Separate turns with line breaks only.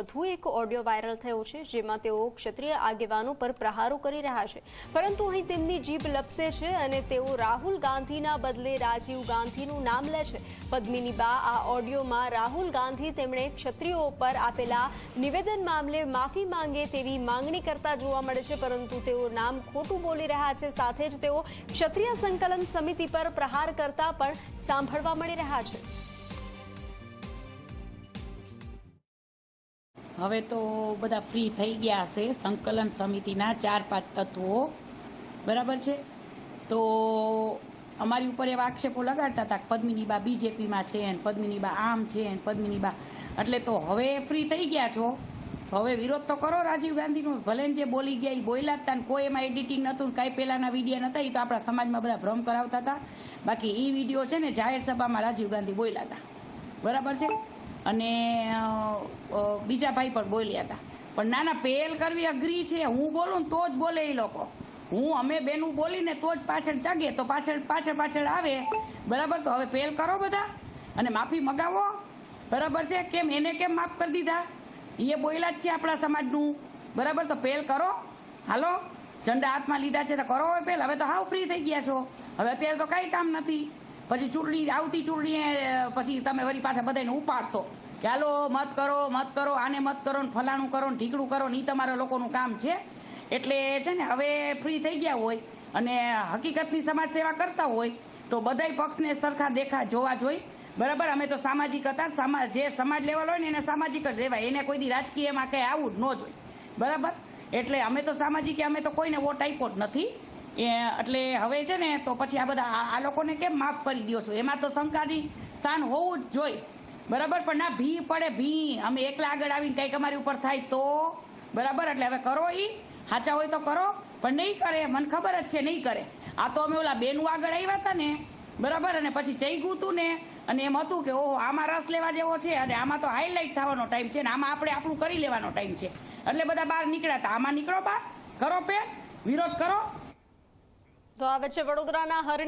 વધુ એક audio viral થયો છે, જેમાં તેઓ ક્ષત્રિય આગેવાનો પર પ્રહારો કરી રહ્યા છે. પરંતુ અહીં તેમની જીભ લપસે છે અને તેઓ રાહુલ ગાંધીના બદલે રાજીવ ગાંધીનું નામ લે છે. પદ્મિની બા આ ઓડિયોમાં રાહુલ ગાંધી તેમણે ક્ષત્રિયો પર આપેલા નિવેદન મામલે માફી માંગે તેવી માંગણી કરતા જોવા મળે છે, પરંતુ તેઓ નામ ખોટું બોલી રહ્યા છે. સાથે જ તેઓ ક્ષત્રિય સંકલન સમિતિ પર પ્રહાર કરતા પણ સાંભળવા મળી રહ્યા છે.
હવે તો બધા ફ્રી થઈ ગયા હશે સંકલન સમિતિના ચાર પાંચ તત્વો. બરાબર છે? તો અમારી ઉપર એવા આક્ષેપો લગાડતા હતા પદ્મિનીબા બીજેપીમાં છે ને પદ્મિનીબા આમ છે ને પદ્મિનીબા એટલે તો હવે ફ્રી થઈ ગયા છો. તો હવે વિરોધ તો કરો રાજીવ ગાંધીનું. ભલે જે બોલી ગયા એ બોલ્યા હતા ને કોઈ એમાં એડિટિંગ નહોતું કાંઈ પહેલાંના વીડિયો નહોતા એ તો આપણા સમાજમાં બધા ભ્રમ કરાવતા હતા. બાકી એ વીડિયો છે ને જાહેર સભામાં રાજીવ ગાંધી બોલ્યા હતા. બરાબર છે? અને બીજા ભાઈ પણ બોલ્યા હતા. પણ ના ના પહેલ કરવી અઘરી છે. હું બોલું તો જ બોલે એ લોકો. હું, અમે બેનું બોલીને તો જ પાછળ જાગીએ તો પાછળ પાછળ પાછળ આવે. બરાબર? તો હવે પહેલ કરો બધા. અને માફી મગાવો. બરાબર છે? કેમ? એને કેમ માફ કરી દીધા? એ બોલ્યા જ છે આપણા સમાજનું. બરાબર? તો પહેલ કરો. હાલો? ઝંડા હાથમાં લીધા છે તો કરો હવે પહેલ. હવે તો હાવ ફ્રી થઈ ગયા છો. હવે અત્યારે તો કાંઈ કામ નથી. પછી ચૂંટણી આવતી ચૂંટણી પછી તમે વળી પાછા બધાને ઉપાડશો કે હાલો, મત કરો મત કરો, આને મત કરો ને ફલાણું કરો ને ઢીકડું કરો ને એ તમારા લોકોનું કામ છે. એટલે છે ને, હવે ફ્રી થઈ ગયા હોય અને હકીકતની સમાજ સેવા કરતા હોય તો બધાય પક્ષને સરખા દેખા જોવા જોઈ. બરાબર? અમે તો સામાજિક હતા જે સમાજ લેવલ હોય ને એને સામાજિક જ રહેવાય. એને કોઈ દી રાજકીયમાં કંઈ આવું જ ન જોઈએ. બરાબર? એટલે અમે તો સામાજિક, અમે તો કોઈને વોટ આપ્યો જ નથી. એ એટલે હવે છે ને, તો પછી આ બધા આ- લોકોને કેમ માફ કરી દો છો? એમાં તો શંકાની સ્થાન હોવું જ જોઈએ. બરાબર? પણ ના, ભી પડે, ભી. અમે એકલા આગળ આવીને કંઈક અમારી ઉપર થાય તો? બરાબર? એટલે હવે કરો ઈ. સાચા હોય તો કરો, પણ નહીં કરે, મને ખબર જ છે, નહીં કરે. આ તો અમે ઓલા બેનું આગળ આવ્યા હતા ને. બરાબર? અને પછી ચૈગું હતું ને, અને એમ હતું કે, ઓહો, આમાં રસ લેવા જેવો છે, અને આમાં તો હાઇલાઇટ થવાનો ટાઈમ છે, ને આમાં આપણે આપણું કરી લેવાનો ટાઈમ છે. એટલે બધા બહાર નીકળ્યા હતા આમાં નીકળો બહાર કરો પે વિરોધ કરો.
તો આવે છે વડોદરાના હરણી